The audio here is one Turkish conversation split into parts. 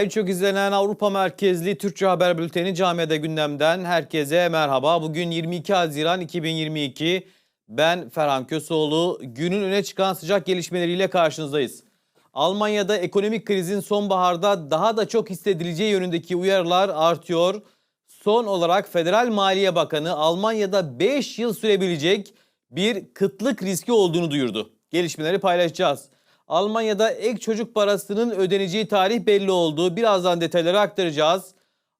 En çok izlenen Avrupa merkezli Türkçe haber bülteni Camiada Gündem'den herkese merhaba. Bugün 22 Haziran 2022. Ben Ferhan Köseoğlu. Günün öne çıkan sıcak gelişmeleriyle karşınızdayız. Almanya'da ekonomik krizin sonbaharda daha da çok hissedileceği yönündeki uyarılar artıyor. Son olarak Federal Maliye Bakanı Almanya'da 5 yıl sürebilecek bir kıtlık riski olduğunu duyurdu. Gelişmeleri paylaşacağız. Almanya'da ek çocuk parasının ödeneceği tarih belli oldu. Birazdan detayları aktaracağız.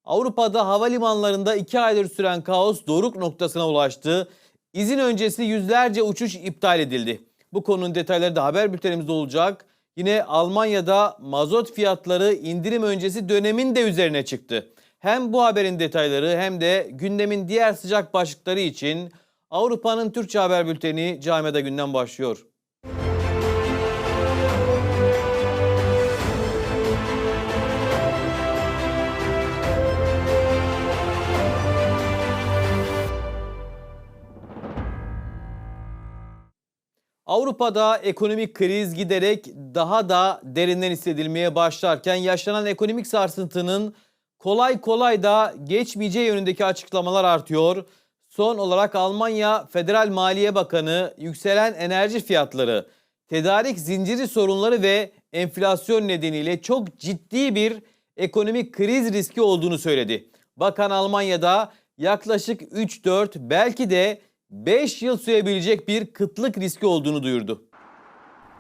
Avrupa'da havalimanlarında 2 aydır süren kaos doruk noktasına ulaştı. İzin öncesi yüzlerce uçuş iptal edildi. Bu konunun detayları da haber bültenimizde olacak. Yine Almanya'da mazot fiyatları indirim öncesi dönemin de üzerine çıktı. Hem bu haberin detayları hem de gündemin diğer sıcak başlıkları için Avrupa'nın Türkçe haber bülteni Camiada Gündem başlıyor. Avrupa'da ekonomik kriz giderek daha da derinden hissedilmeye başlarken yaşanan ekonomik sarsıntının kolay kolay da geçmeyeceği yönündeki açıklamalar artıyor. Son olarak Almanya Federal Maliye Bakanı yükselen enerji fiyatları, tedarik zinciri sorunları ve enflasyon nedeniyle çok ciddi bir ekonomik kriz riski olduğunu söyledi. Bakan Almanya'da yaklaşık 3-4 belki de 5 yıl sürebilecek bir kıtlık riski olduğunu duyurdu.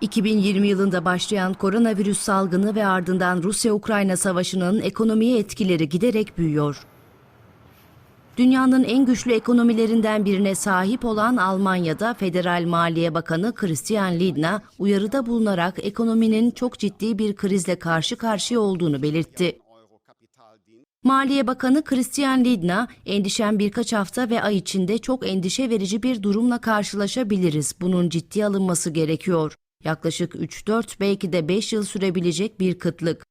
2020 yılında başlayan koronavirüs salgını ve ardından Rusya-Ukrayna savaşının ekonomiye etkileri giderek büyüyor. Dünyanın en güçlü ekonomilerinden birine sahip olan Almanya'da Federal Maliye Bakanı Christian Lindner uyarıda bulunarak ekonominin çok ciddi bir krizle karşı karşıya olduğunu belirtti. Maliye Bakanı Christian Lindner, endişen birkaç hafta ve ay içinde çok endişe verici bir durumla karşılaşabiliriz. Bunun ciddiye alınması gerekiyor. Yaklaşık 3-4 belki de 5 yıl sürebilecek bir kıtlık.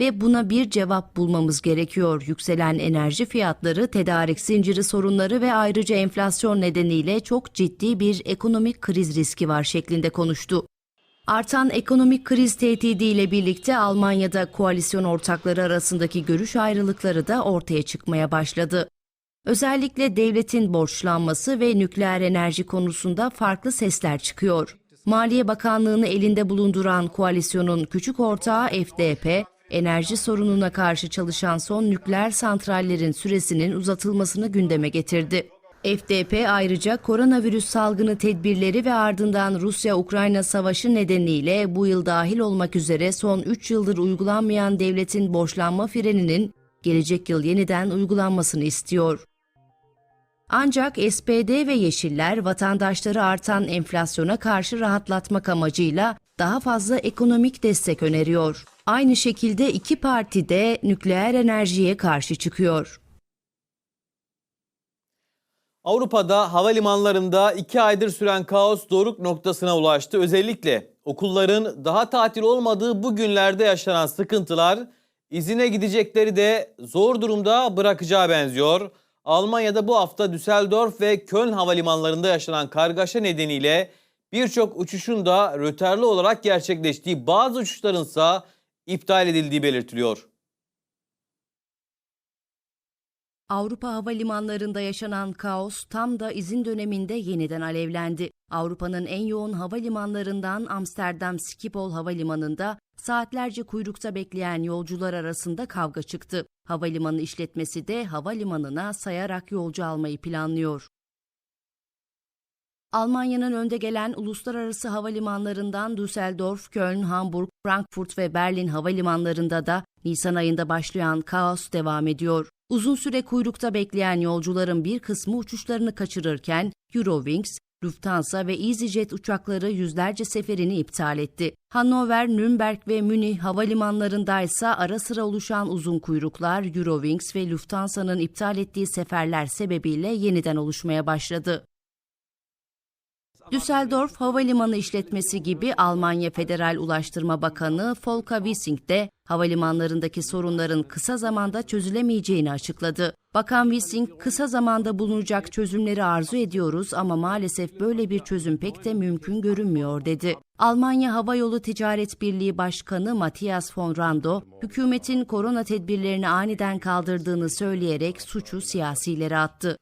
Ve buna bir cevap bulmamız gerekiyor. Yükselen enerji fiyatları, tedarik zinciri sorunları ve ayrıca enflasyon nedeniyle çok ciddi bir ekonomik kriz riski var şeklinde konuştu. Artan ekonomik kriz tehdidiyle birlikte Almanya'da koalisyon ortakları arasındaki görüş ayrılıkları da ortaya çıkmaya başladı. Özellikle devletin borçlanması ve nükleer enerji konusunda farklı sesler çıkıyor. Maliye Bakanlığı'nı elinde bulunduran koalisyonun küçük ortağı FDP, enerji sorununa karşı çalışan son nükleer santrallerin süresinin uzatılmasını gündeme getirdi. FDP ayrıca koronavirüs salgını tedbirleri ve ardından Rusya-Ukrayna savaşı nedeniyle bu yıl dahil olmak üzere son 3 yıldır uygulanmayan devletin borçlanma freninin gelecek yıl yeniden uygulanmasını istiyor. Ancak SPD ve Yeşiller vatandaşları artan enflasyona karşı rahatlatmak amacıyla daha fazla ekonomik destek öneriyor. Aynı şekilde iki parti de nükleer enerjiye karşı çıkıyor. Avrupa'da havalimanlarında 2 aydır süren kaos doruk noktasına ulaştı. Özellikle okulların daha tatil olmadığı bu günlerde yaşanan sıkıntılar izine gidecekleri de zor durumda bırakacağı benziyor. Almanya'da bu hafta Düsseldorf ve Köln havalimanlarında yaşanan kargaşa nedeniyle birçok uçuşun da rötarlı olarak gerçekleştiği bazı uçuşların ise iptal edildiği belirtiliyor. Avrupa havalimanlarında yaşanan kaos tam da izin döneminde yeniden alevlendi. Avrupa'nın en yoğun havalimanlarından Amsterdam Schiphol Havalimanı'nda saatlerce kuyrukta bekleyen yolcular arasında kavga çıktı. Havalimanı işletmesi de havalimanına sayarak yolcu almayı planlıyor. Almanya'nın önde gelen uluslararası havalimanlarından Düsseldorf, Köln, Hamburg, Frankfurt ve Berlin havalimanlarında da Nisan ayında başlayan kaos devam ediyor. Uzun süre kuyrukta bekleyen yolcuların bir kısmı uçuşlarını kaçırırken Eurowings, Lufthansa ve EasyJet uçakları yüzlerce seferini iptal etti. Hannover, Nürnberg ve Münih havalimanlarında ise ara sıra oluşan uzun kuyruklar Eurowings ve Lufthansa'nın iptal ettiği seferler sebebiyle yeniden oluşmaya başladı. Düsseldorf Havalimanı işletmesi gibi Almanya Federal Ulaştırma Bakanı Volker Wissing de havalimanlarındaki sorunların kısa zamanda çözülemeyeceğini açıkladı. Bakan Wissing, kısa zamanda bulunacak çözümleri arzu ediyoruz ama maalesef böyle bir çözüm pek de mümkün görünmüyor dedi. Almanya Havayolu Ticaret Birliği Başkanı Matthias von Rando, hükümetin korona tedbirlerini aniden kaldırdığını söyleyerek suçu siyasilere attı.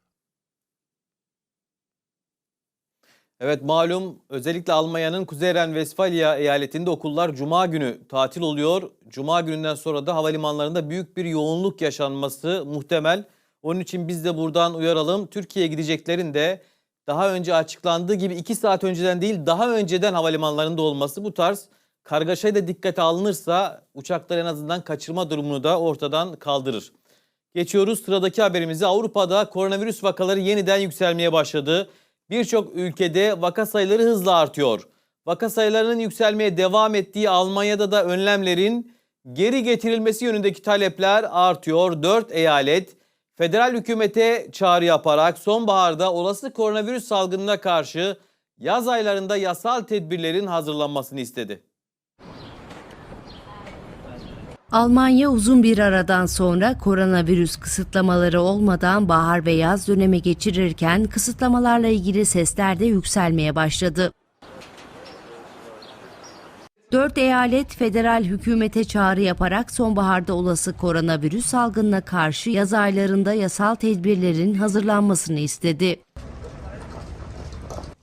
Evet malum özellikle Almanya'nın Kuzey Ren-Vesfalya eyaletinde okullar Cuma günü tatil oluyor. Cuma gününden sonra da havalimanlarında büyük bir yoğunluk yaşanması muhtemel. Onun için biz de buradan uyaralım. Türkiye'ye gideceklerin de daha önce açıklandığı gibi 2 saat önceden değil daha önceden havalimanlarında olması bu tarz kargaşayı da dikkate alınırsa uçaklar en azından kaçırma durumunu da ortadan kaldırır. Geçiyoruz sıradaki haberimize. Avrupa'da koronavirüs vakaları yeniden yükselmeye başladı. Birçok ülkede vaka sayıları hızla artıyor. Vaka sayılarının yükselmeye devam ettiği Almanya'da da önlemlerin geri getirilmesi yönündeki talepler artıyor. 4 eyalet federal hükümete çağrı yaparak sonbaharda olası koronavirüs salgınına karşı yaz aylarında yasal tedbirlerin hazırlanmasını istedi. Almanya uzun bir aradan sonra koronavirüs kısıtlamaları olmadan bahar ve yaz dönemi geçirirken kısıtlamalarla ilgili sesler de yükselmeye başladı. Dört eyalet federal hükümete çağrı yaparak sonbaharda olası koronavirüs salgınına karşı yaz aylarında yasal tedbirlerin hazırlanmasını istedi.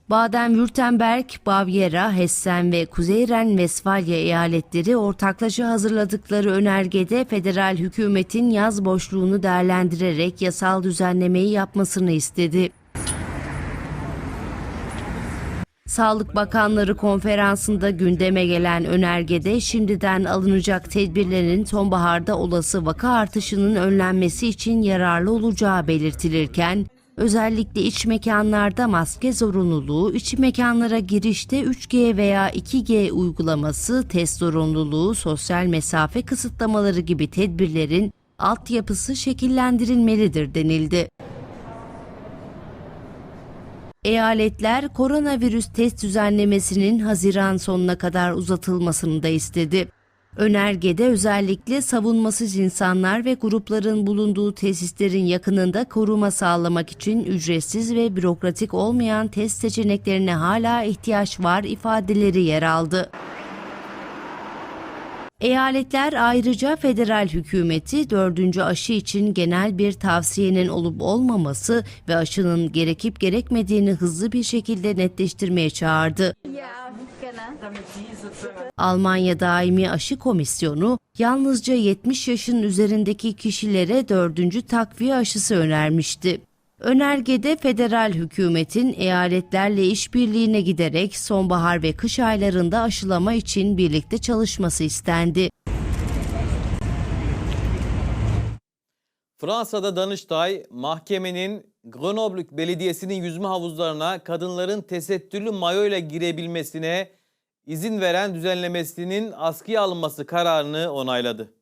Baden-Württemberg, Bavyera, Hessen ve Kuzey Ren-Vesfalya eyaletleri ortaklaşa hazırladıkları önergede federal hükümetin yaz boşluğunu değerlendirerek yasal düzenlemeyi yapmasını istedi. Sağlık Bakanları Konferansı'nda gündeme gelen önergede şimdiden alınacak tedbirlerin sonbaharda olası vaka artışının önlenmesi için yararlı olacağı belirtilirken, özellikle iç mekanlarda maske zorunluluğu, iç mekanlara girişte 3G veya 2G uygulaması, test zorunluluğu, sosyal mesafe kısıtlamaları gibi tedbirlerin altyapısı şekillendirilmelidir denildi. Eyaletler koronavirüs test düzenlemesinin Haziran sonuna kadar uzatılmasını da istedi. Önergede özellikle savunmasız insanlar ve grupların bulunduğu tesislerin yakınında koruma sağlamak için ücretsiz ve bürokratik olmayan test seçeneklerine hala ihtiyaç var ifadeleri yer aldı. Eyaletler ayrıca federal hükümeti dördüncü aşı için genel bir tavsiyenin olup olmaması ve aşının gerekip gerekmediğini hızlı bir şekilde netleştirmeye çağırdı. Almanya Daimi Aşı Komisyonu yalnızca 70 yaşın üzerindeki kişilere dördüncü takviye aşısı önermişti. Önergede federal hükümetin eyaletlerle işbirliğine giderek sonbahar ve kış aylarında aşılama için birlikte çalışması istendi. Fransa'da Danıştay mahkemenin Grenoble Belediyesi'nin yüzme havuzlarına kadınların tesettürlü mayo ile girebilmesine izin veren düzenlemesinin askıya alınması kararını onayladı.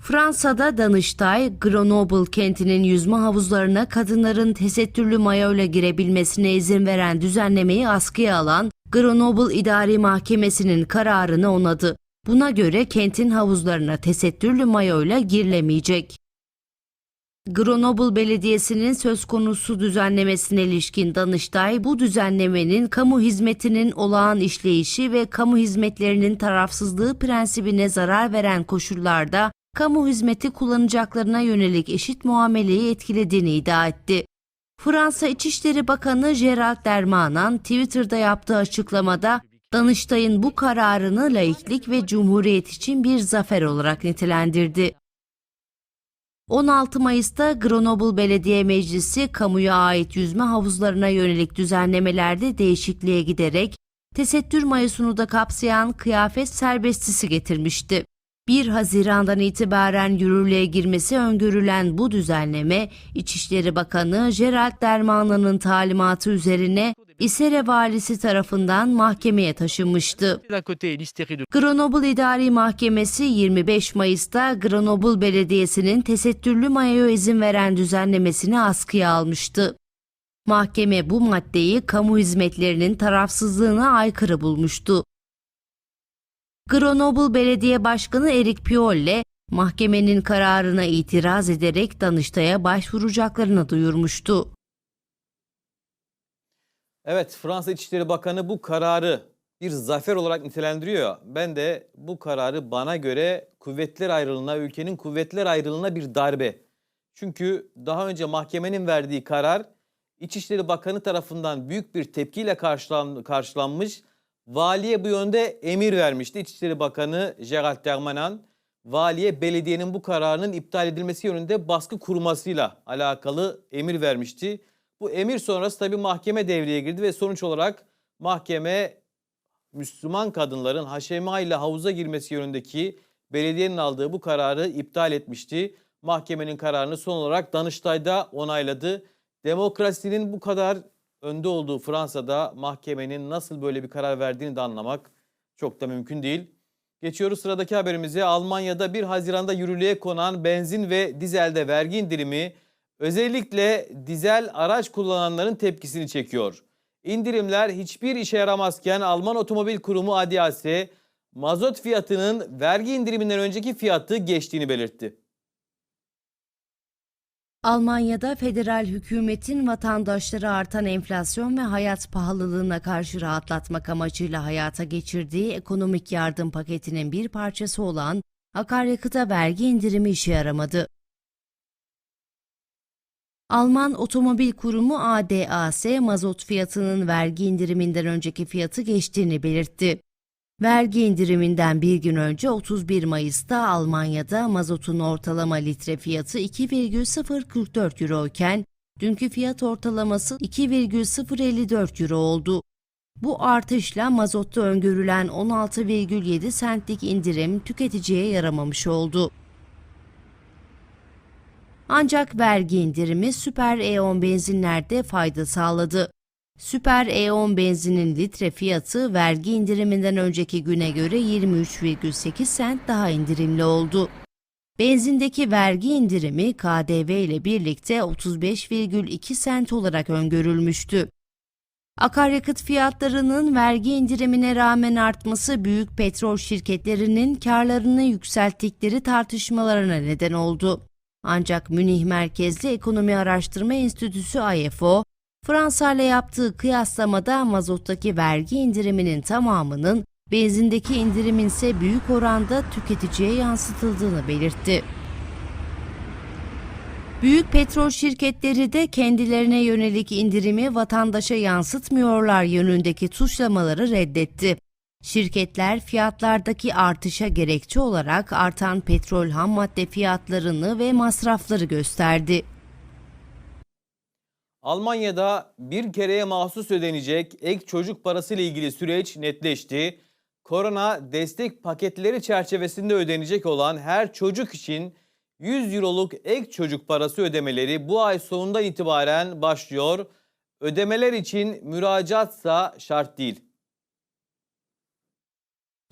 Fransa'da Danıştay, Grenoble kentinin yüzme havuzlarına kadınların tesettürlü mayoyla girebilmesine izin veren düzenlemeyi askıya alan Grenoble İdari Mahkemesi'nin kararını onadı. Buna göre kentin havuzlarına tesettürlü mayoyla girilemeyecek. Grenoble Belediyesi'nin söz konusu düzenlemesine ilişkin Danıştay, bu düzenlemenin kamu hizmetinin olağan işleyişi ve kamu hizmetlerinin tarafsızlığı prensibine zarar veren koşullarda kamu hizmeti kullanacaklarına yönelik eşit muameleyi etkilediğini iddia etti. Fransa İçişleri Bakanı Gerald Darmanin Twitter'da yaptığı açıklamada Danıştay'ın bu kararını laiklik ve cumhuriyet için bir zafer olarak nitelendirdi. 16 Mayıs'ta Grenoble Belediye Meclisi kamuya ait yüzme havuzlarına yönelik düzenlemelerde değişikliğe giderek tesettür mayosunu da kapsayan kıyafet serbestisi getirmişti. 1 Haziran'dan itibaren yürürlüğe girmesi öngörülen bu düzenleme, İçişleri Bakanı Gerald Dermanlı'nın talimatı üzerine İsere valisi tarafından mahkemeye taşınmıştı. Grenoble İdari Mahkemesi 25 Mayıs'ta Grenoble Belediyesi'nin tesettürlü mayoya izin veren düzenlemesini askıya almıştı. Mahkeme bu maddeyi kamu hizmetlerinin tarafsızlığına aykırı bulmuştu. Grenoble Belediye Başkanı Eric Piolle, mahkemenin kararına itiraz ederek Danıştay'a başvuracaklarını duyurmuştu. Evet Fransa İçişleri Bakanı bu kararı bir zafer olarak nitelendiriyor. Ben de bu kararı bana göre kuvvetler ayrılığına, ülkenin kuvvetler ayrılığına bir darbe. Çünkü daha önce mahkemenin verdiği karar İçişleri Bakanı tarafından büyük bir tepkiyle karşılan, karşılanmış. Valiye bu yönde emir vermişti. İçişleri Bakanı Gerald Darmanin valiye belediyenin bu kararının iptal edilmesi yönünde baskı kurmasıyla alakalı emir vermişti. Bu emir sonrası tabii mahkeme devreye girdi ve sonuç olarak mahkeme Müslüman kadınların haşema ile havuza girmesi yönündeki belediyenin aldığı bu kararı iptal etmişti. Mahkemenin kararını son olarak Danıştay'da onayladı. Demokrasinin bu kadar önde olduğu Fransa'da mahkemenin nasıl böyle bir karar verdiğini de anlamak çok da mümkün değil. Geçiyoruz sıradaki haberimize. Almanya'da 1 Haziran'da yürürlüğe konan benzin ve dizelde vergi indirimi özellikle dizel araç kullananların tepkisini çekiyor. İndirimler hiçbir işe yaramazken Alman Otomobil Kurumu ADAC mazot fiyatının vergi indiriminden önceki fiyatı geçtiğini belirtti. Almanya'da federal hükümetin vatandaşları artan enflasyon ve hayat pahalılığına karşı rahatlatmak amacıyla hayata geçirdiği ekonomik yardım paketinin bir parçası olan akaryakıta vergi indirimi işe yaramadı. Alman Otomobil Kurumu ADAC mazot fiyatının vergi indiriminden önceki fiyatı geçtiğini belirtti. Vergi indiriminden bir gün önce 31 Mayıs'ta Almanya'da mazotun ortalama litre fiyatı 2,044 euro iken dünkü fiyat ortalaması 2,054 euro oldu. Bu artışla mazotta öngörülen 16,7 sentlik indirim tüketiciye yaramamış oldu. Ancak vergi indirimi Süper E10 benzinlerde fayda sağladı. Süper E10 benzinin litre fiyatı vergi indiriminden önceki güne göre 23,8 sent daha indirimli oldu. Benzindeki vergi indirimi KDV ile birlikte 35,2 sent olarak öngörülmüştü. Akaryakıt fiyatlarının vergi indirimine rağmen artması büyük petrol şirketlerinin karlarını yükselttikleri tartışmalarına neden oldu. Ancak Münih merkezli Ekonomi Araştırma Enstitüsü IFO, Fransa ile yaptığı kıyaslamada mazottaki vergi indiriminin tamamının benzindeki indirimin ise büyük oranda tüketiciye yansıtıldığını belirtti. Büyük petrol şirketleri de kendilerine yönelik indirimi vatandaşa yansıtmıyorlar yönündeki suçlamaları reddetti. Şirketler fiyatlardaki artışa gerekçe olarak artan petrol ham madde fiyatlarını ve masrafları gösterdi. Almanya'da bir kereye mahsus ödenecek ek çocuk parası ile ilgili süreç netleşti. Korona destek paketleri çerçevesinde ödenecek olan her çocuk için 100 euroluk ek çocuk parası ödemeleri bu ay sonundan itibaren başlıyor. Ödemeler için müracaatsa şart değil.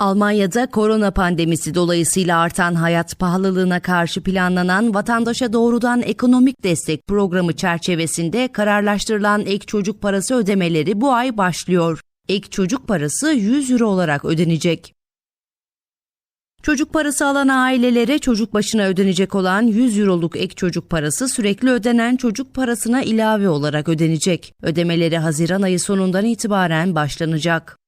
Almanya'da korona pandemisi dolayısıyla artan hayat pahalılığına karşı planlanan vatandaşa doğrudan ekonomik destek programı çerçevesinde kararlaştırılan ek çocuk parası ödemeleri bu ay başlıyor. Ek çocuk parası 100 euro olarak ödenecek. Çocuk parası alan ailelere çocuk başına ödenecek olan 100 euroluk ek çocuk parası sürekli ödenen çocuk parasına ilave olarak ödenecek. Ödemeleri Haziran ayı sonundan itibaren başlanacak.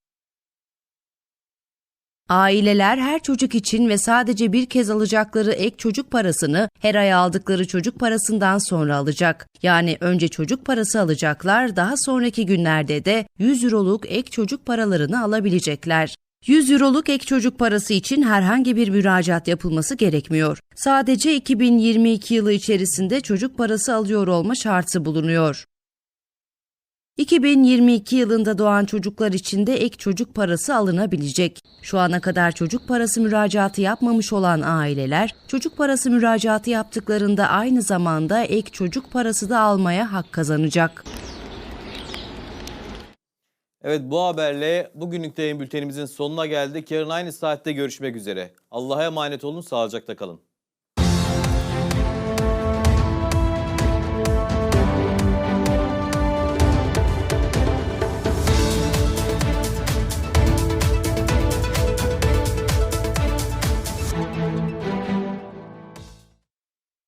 Aileler her çocuk için ve sadece bir kez alacakları ek çocuk parasını her ay aldıkları çocuk parasından sonra alacak. Yani önce çocuk parası alacaklar, daha sonraki günlerde de 100 euroluk ek çocuk paralarını alabilecekler. 100 euroluk ek çocuk parası için herhangi bir müracaat yapılması gerekmiyor. Sadece 2022 yılı içerisinde çocuk parası alıyor olma şartı bulunuyor. 2022 yılında doğan çocuklar için de ek çocuk parası alınabilecek. Şu ana kadar çocuk parası müracaatı yapmamış olan aileler, çocuk parası müracaatı yaptıklarında aynı zamanda ek çocuk parası da almaya hak kazanacak. Evet bu haberle bugünlük yayın bültenimizin sonuna geldik. Yarın aynı saatte görüşmek üzere. Allah'a emanet olun, sağlıcakla kalın.